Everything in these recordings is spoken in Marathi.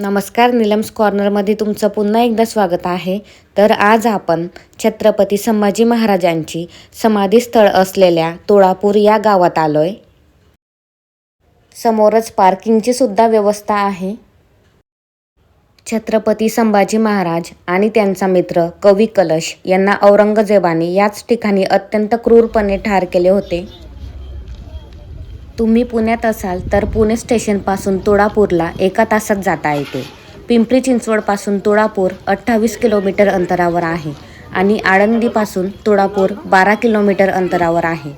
नमस्कार निलम्स कॉर्नरमध्ये तुमचं पुन्हा एकदा स्वागत आहे. तर आज आपण छत्रपती संभाजी महाराजांची समाधीस्थळ असलेल्या तुळापूर या गावात आलोय. समोरच पार्किंगची सुद्धा व्यवस्था आहे. छत्रपती संभाजी महाराज आणि त्यांचा मित्र कवी कलश यांना औरंगजेबाने याच ठिकाणी अत्यंत क्रूरपणे ठार केले होते. तुम्ही पुण्यात असाल तर पुणे स्टेशनपासून तुळापूरला एका तासात जाता येते. पिंपरी चिंचवडपासून तुळापूर अठ्ठावीस किलोमीटर अंतरावर आहे आणि आळंदीपासून तुळापूर बारा किलोमीटर अंतरावर आहे.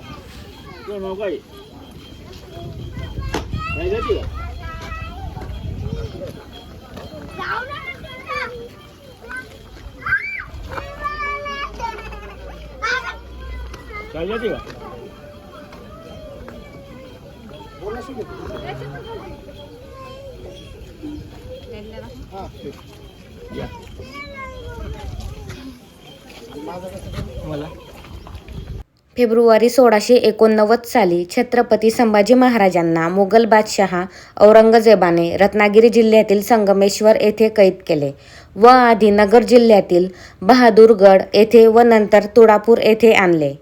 या. मला फेब्रुवारी सोळाशे एकोणनव्वद साली छत्रपती संभाजी महाराजांना मुघल बादशहा औरंगजेबाने रत्नागिरी जिल्ह्यातील संगमेश्वर येथे कैद केले व आधी नगर जिल्ह्यातील बहादूरगड येथे व नंतर तुळापूर येथे आणले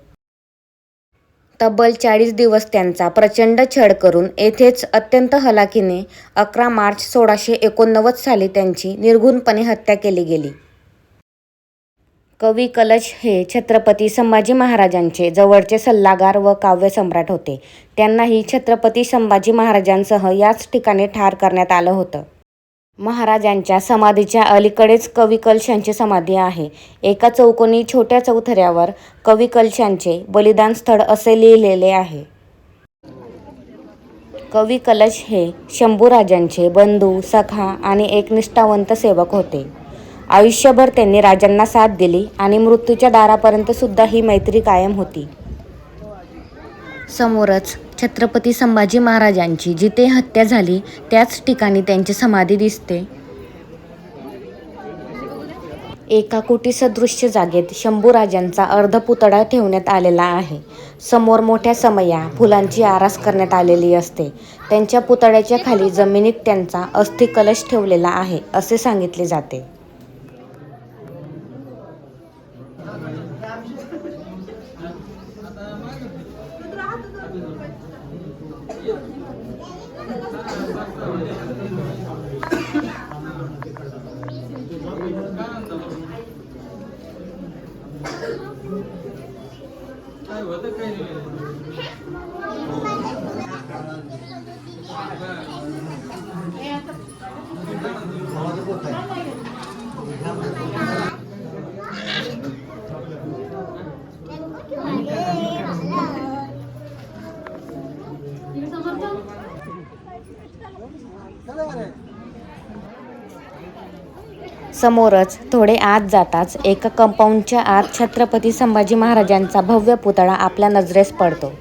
तब्बल चाळीस दिवस त्यांचा प्रचंड छळ करून येथेच अत्यंत हलाखीने अकरा मार्च सोळाशे एकोणनव्वद साली त्यांची निर्घुणपणे हत्या केली गेली. कवी कलश हे छत्रपती संभाजी महाराजांचे जवळचे सल्लागार व काव्यसम्राट होते. त्यांनाही छत्रपती संभाजी महाराजांसह याच ठिकाणी ठार करण्यात आलं होतं. महाराजांच्या समाधीच्या अलीकडेच कवी कलशांची समाधी आहे. एका चौकोनी छोट्या चौथऱ्यावर कवी कलशांचे बलिदान स्थळ असे लिहिलेले आहे. कवी कलश हे शंभूराजांचे बंधू सखा आणि एक निष्ठावंत सेवक होते. आयुष्यभर त्यांनी राजांना साथ दिली आणि मृत्यूच्या दारापर्यंत सुद्धा ही मैत्री कायम होती. समोरच छत्रपती संभाजी महाराजांची जिथे हत्या झाली त्याच ठिकाणी त्यांची समाधी दिसते. एका कुटीसदृश्य जागेत शंभूराजांचा अर्धपुतळा ठेवण्यात आलेला आहे. समोर मोठ्या समया फुलांची आरास करण्यात आलेली असते. त्यांच्या पुतळ्याच्या खाली जमिनीत त्यांचा अस्थिकलश ठेवलेला आहे असे सांगितले जाते. Toda समोरच थोडे आत जाताच एका कंपाऊंडच्या आत छत्रपती संभाजी महाराजांचा भव्य पुतळा आपल्या नजरेस पडतो.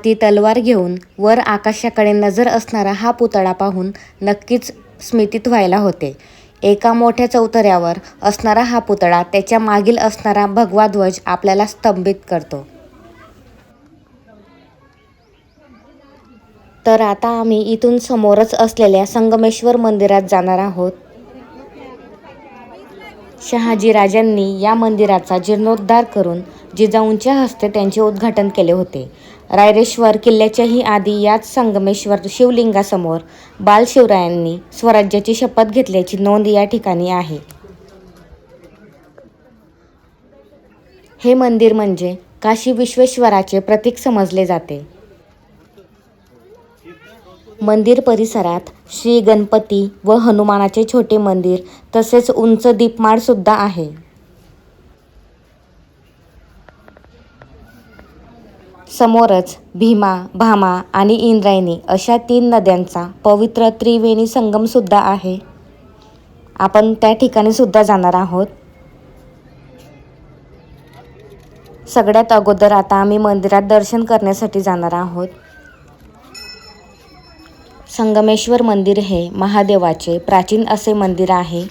हाती तलवार घेऊन वर आकाशाकडे नजर असणारा हा पुतळा पाहून नक्कीच स्मितीत व्हायला होते. एका मोठ्या चौतऱ्यावर असणारा हा पुतळा त्याच्या मागील असणारा भगवा ध्वज आपल्याला स्तंभित करतो. तर आता आम्ही इथून समोरच असलेल्या संगमेश्वर मंदिरात जाणार आहोत. शहाजी राजांनी या मंदिराचा जीर्णोद्धार करून जिजाऊंच्या हस्ते त्यांचे उद्घाटन केले होते. रायरेश्वर किल्ल्याच्याही आधी याच संगमेश्वर शिवलिंगासमोर बालशिवरायांनी स्वराज्याची शपथ घेतल्याची नोंद या ठिकाणी आहे. हे मंदिर म्हणजे काशी विश्वेश्वराचे प्रतीक समजले जाते. मंदिर परिसरात श्री गणपती व हनुमानाचे छोटे मंदिर तसेच उंच दीपमाळसुद्धा आहे. समोरच भीमा भामा आणि इंद्रायणी अशा तीन नद्यांचा पवित्र त्रिवेणी संगमसुद्धा आहे. आपण त्या ठिकाणी सुद्धा जाणार आहोत. सगळ्यात अगोदर आता आम्ही मंदिरात दर्शन करण्यासाठी जाणार आहोत. संगमेश्वर मंदिर हे महादेवाचे प्राचीन असे मंदिर आहे.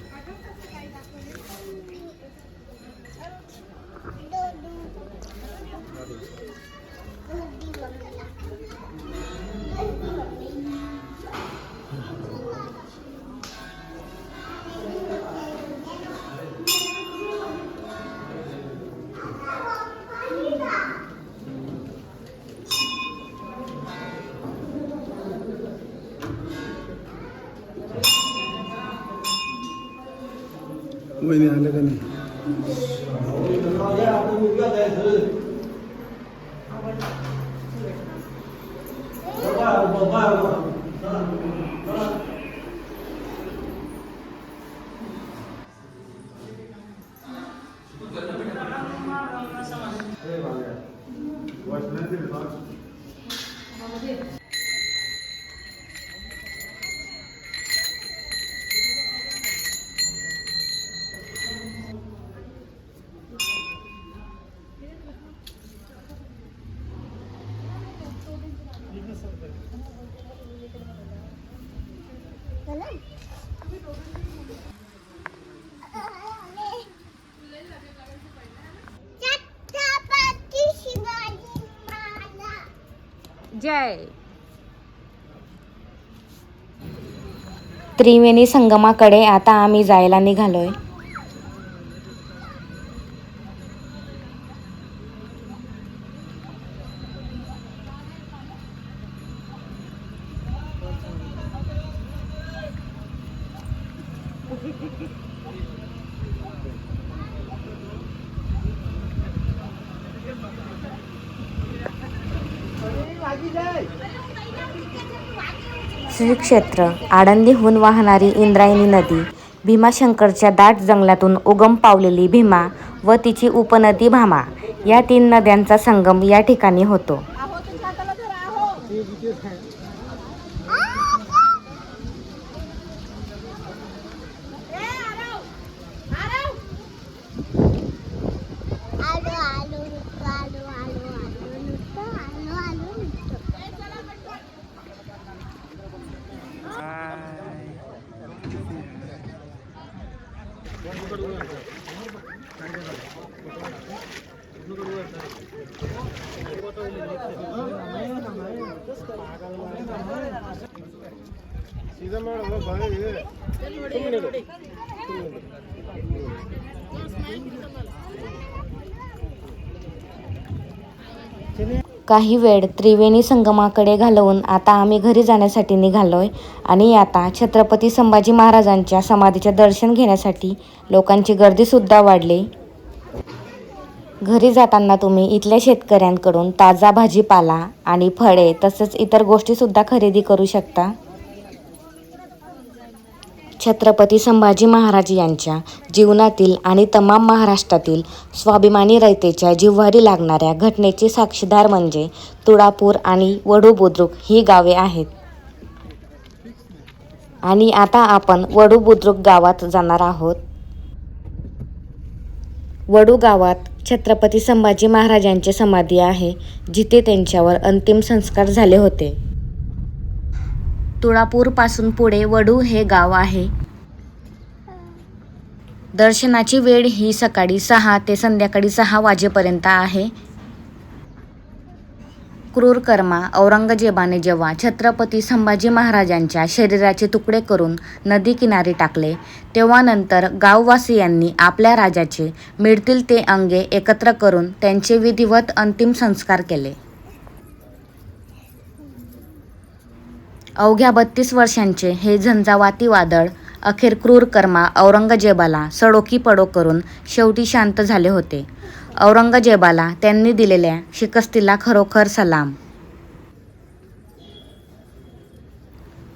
वहिनी आलं का नाही छत्रपती शिवाजी महाराज जय. त्रिवेणी संगमाकडे आता आम्ही जायला निघालोय. श्री क्षेत्र आळंदीहून वाहणारी इंद्रायणी नदी भीमाशंकरच्या दाट जंगलातून उगम पावलेली भीमा व तिची उपनदी भामा या तीन नद्यांचा संगम या ठिकाणी होतो आलो आलो नुसतं आलो आलो आलो नुसतं आलो आलो नुसतं काही वेळ त्रिवेणी संगमाकडे घालवून आता आम्ही घरी जाण्यासाठी निघालोय आणि आता छत्रपती संभाजी महाराजांच्या समाधीचे दर्शन घेण्यासाठी लोकांची गर्दीसुद्धा वाढली. घरी जाताना तुम्ही इथल्या शेतकऱ्यांकडून ताजा भाजीपाला आणि फळे तसेच इतर गोष्टीसुद्धा खरेदी करू शकता? छत्रपती संभाजी महाराज यांच्या जीवनातील आणि तमाम महाराष्ट्रातील स्वाभिमानी रयतेच्या जिव्हारी लागणाऱ्या घटनेचे साक्षीदार म्हणजे तुळापूर आणि वडू बुद्रुक ही गावे आहेत. आणि आता आपण वडू बुद्रुक गावात जाणार आहोत. वडू गावात छत्रपती संभाजी महाराजांची समाधी आहे जिथे त्यांच्यावर अंतिम संस्कार झाले होते. तुळापूरपासून पुढे वडू हे गाव आहे. दर्शनाची वेळ ही सकाळी सहा ते संध्याकाळी सहा वाजेपर्यंत आहे. क्रूर कर्मा औरंगजेबाने जेव्हा छत्रपती संभाजी महाराजांच्या शरीराचे तुकडे करून नदी किनारी टाकले तेव्हा नंतर गाववासियांनी आपल्या राजाचे मिळतील ते अंगे एकत्र करून त्यांचे विधिवत अंतिम संस्कार केले. अवघ्या बत्तीस वर्षांचे हे झंझावाती वादळ अखेर क्रूर कर्मा औरंगजेबाला सडोकी पडो करून शेवटी शांत झाले होते. औरंगजेबाला त्यांनी दिलेल्या शिकस्तीला खरोखर सलाम.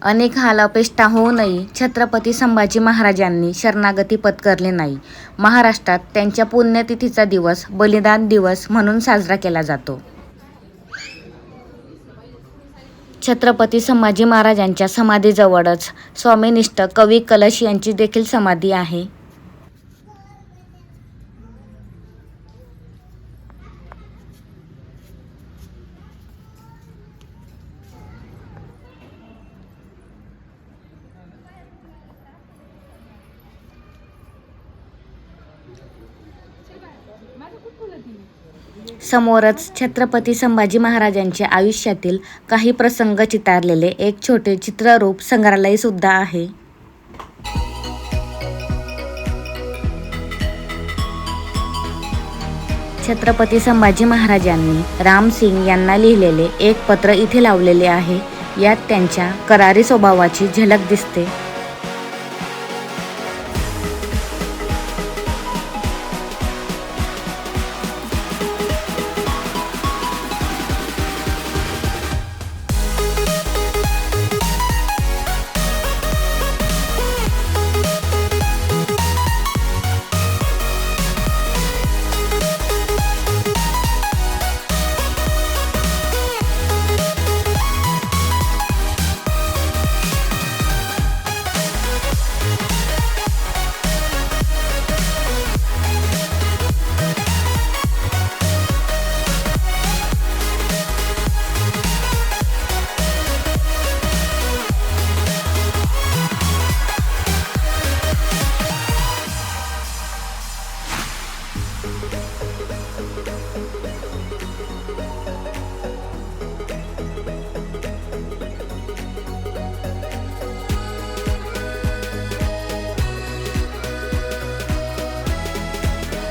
अनेक हाल अपेष्टा होऊनही छत्रपती संभाजी महाराजांनी शरणागती पत्करली नाही. महाराष्ट्रात त्यांच्या पुण्यतिथीचा दिवस बलिदान दिवस म्हणून साजरा केला जातो. छत्रपती संभाजी महाराजांच्या समाधीजवळच स्वामीनिष्ठ कवी कलश यांची देखील समाधी आहे. समोरच छत्रपती संभाजी महाराजांच्या आयुष्यातील काही प्रसंग चितारलेले एक छोटे चित्ररूप संग्रहालय सुद्धा आहे. छत्रपती संभाजी महाराजांनी रामसिंग यांना लिहिलेले एक पत्र इथे लावलेले आहे. यात त्यांच्या करारी स्वभावाची झलक दिसते.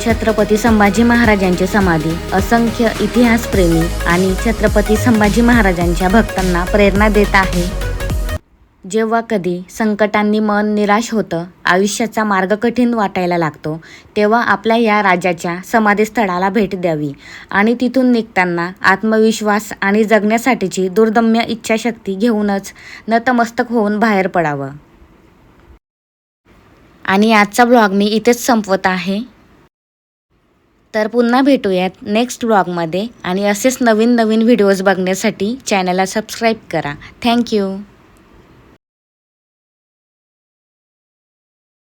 छत्रपती संभाजी महाराजांची समाधी असंख्य इतिहासप्रेमी आणि छत्रपती संभाजी महाराजांच्या भक्तांना प्रेरणा देत आहे. जेव्हा कधी संकटांनी मन निराश होतं आयुष्याचा मार्ग कठीण वाटायला लागतो तेव्हा आपल्या या राजाच्या समाधीस्थळाला भेट द्यावी आणि तिथून निघताना आत्मविश्वास आणि जगण्यासाठीची दुर्दम्य इच्छाशक्ती घेऊनच नतमस्तक होऊन बाहेर पडावं. आणि आजचा ब्लॉग मी इथेच संपवत आहे. तर पुन्हा भेटूयात नेक्स्ट ब्लॉगमध्ये आणि असेच नवीन नवीन व्हिडिओज बघण्यासाठी चॅनलला सबस्क्राईब करा. थँक्यू